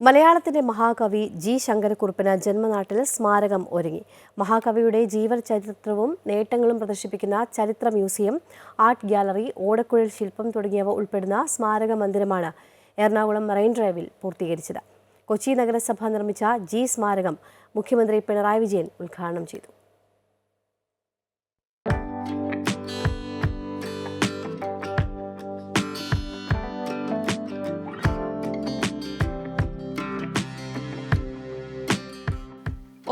മലയാളത്തിന്റെ മഹാകവി ജി ശങ്കരക്കുറുപ്പിന് ജന്മനാട്ടിൽ സ്മാരകം ഒരുങ്ങി. മഹാകവിയുടെ ജീവചരിത്രവും നേട്ടങ്ങളും പ്രദർശിപ്പിക്കുന്ന ചരിത്ര മ്യൂസിയം ആർട്ട് ഗ്യാലറി ഓടക്കുഴൽ ശില്പം തുടങ്ങിയവ ഉൾപ്പെടുന്ന സ്മാരക മന്ദിരമാണ് എറണാകുളം മറൈൻ ഡ്രൈവിൽ പൂർത്തീകരിച്ചത്. കൊച്ചി നഗരസഭ നിർമ്മിച്ച ജി സ്മാരകം മുഖ്യമന്ത്രി പിണറായി വിജയൻ ഉദ്ഘാടനം ചെയ്തു.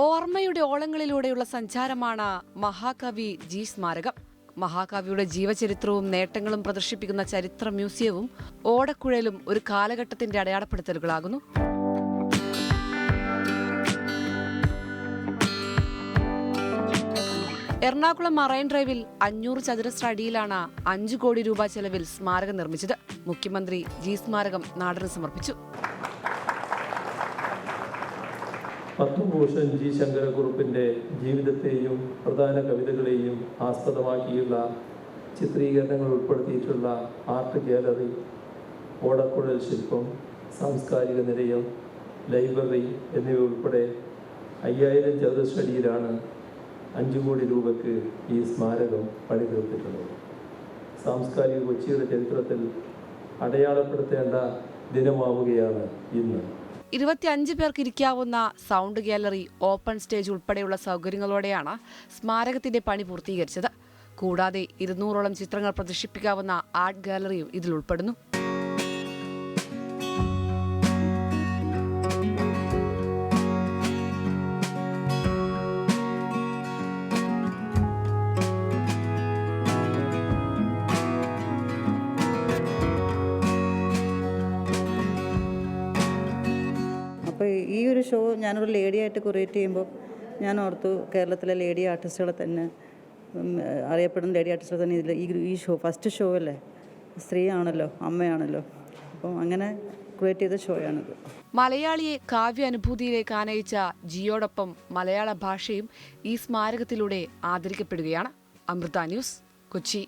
ഓർമ്മയുടെ ഓളങ്ങളിലൂടെയുള്ള സഞ്ചാരമാണ് മഹാകവി ജി സ്മാരകം. മഹാകവിയുടെ ജീവചരിത്രവും നേട്ടങ്ങളും പ്രദർശിപ്പിക്കുന്ന ചരിത്ര മ്യൂസിയവും ഓടക്കുഴലും ഒരു കാലഘട്ടത്തിന്റെ അടയാളപ്പെടുത്തലുകളാകുന്നു. എറണാകുളം മറൈൻ ഡ്രൈവിൽ അഞ്ഞൂറ് ചതുരശ്ര അടിയിലാണ് അഞ്ചു കോടി രൂപ ചെലവിൽ സ്മാരകം നിർമ്മിച്ചത്. മുഖ്യമന്ത്രി ജി സ്മാരകം നാടിന് സമർപ്പിച്ചു. പത്മഭൂഷൺ ജി ശങ്കരക്കുറുപ്പിന്റെ ജീവിതത്തെയും പ്രധാന കവിതകളെയും ആസ്പദമാക്കിയുള്ള ചിത്രീകരണങ്ങൾ ഉൾപ്പെടുത്തിയിട്ടുള്ള ആർട്ട് ഗാലറി ഓടക്കുഴൽ ശില്പം സാംസ്കാരിക നിലയം ലൈബ്രറി എന്നിവ ഉൾപ്പെടെ അയ്യായിരം ചതുരശ്രടിയിലാണ് അഞ്ചു കോടി രൂപയ്ക്ക് ഈ സ്മാരകം പണിതീർത്തിട്ടുള്ളത്. സാംസ്കാരിക കൊച്ചിയുടെ ചരിത്രത്തിൽ അടയാളപ്പെടുത്തേണ്ട ദിനമാവുകയാണ് ഇന്ന്. ഇരുപത്തിയഞ്ച് പേർക്ക് ഇരിക്കാവുന്ന സൗണ്ട് ഗാലറി ഓപ്പൺ സ്റ്റേജ് ഉൾപ്പെടെയുള്ള സൗകര്യങ്ങളോടെയാണ് സ്മാരകത്തിന്റെ പണി പൂർത്തീകരിച്ചത്. കൂടാതെ ഇരുന്നൂറോളം ചിത്രങ്ങൾ പ്രദർശിപ്പിക്കാവുന്ന ആർട്ട് ഗാലറിയും ഇതിൽ ഉൾപ്പെടുന്നു. ഷോ ഞാനൊരു ലേഡിയായിട്ട് ക്രിയേറ്റ് ചെയ്യുമ്പോൾ ഞാൻ ഓർത്തു കേരളത്തിലെ ലേഡി ആർട്ടിസ്റ്റുകളെ തന്നെ അറിയപ്പെടുന്ന ലേഡി ആർട്ടിസ്റ്റുകൾ തന്നെ ഇതിൽ ഈ ഷോ ഫസ്റ്റ് ഷോ അല്ലേ? സ്ത്രീ ആണല്ലോ അമ്മയാണല്ലോ. അപ്പം അങ്ങനെ ക്രിയേറ്റ് ചെയ്ത ഷോയാണിത്. മലയാളിയെ കാവ്യ അനുഭൂതിയിലേക്ക് ആനയിച്ച ജിയോടൊപ്പം മലയാള ഭാഷയും ഈ സ്മാരകത്തിലൂടെ ആദരിക്കപ്പെടുകയാണ്. അമൃത ന്യൂസ് കൊച്ചി.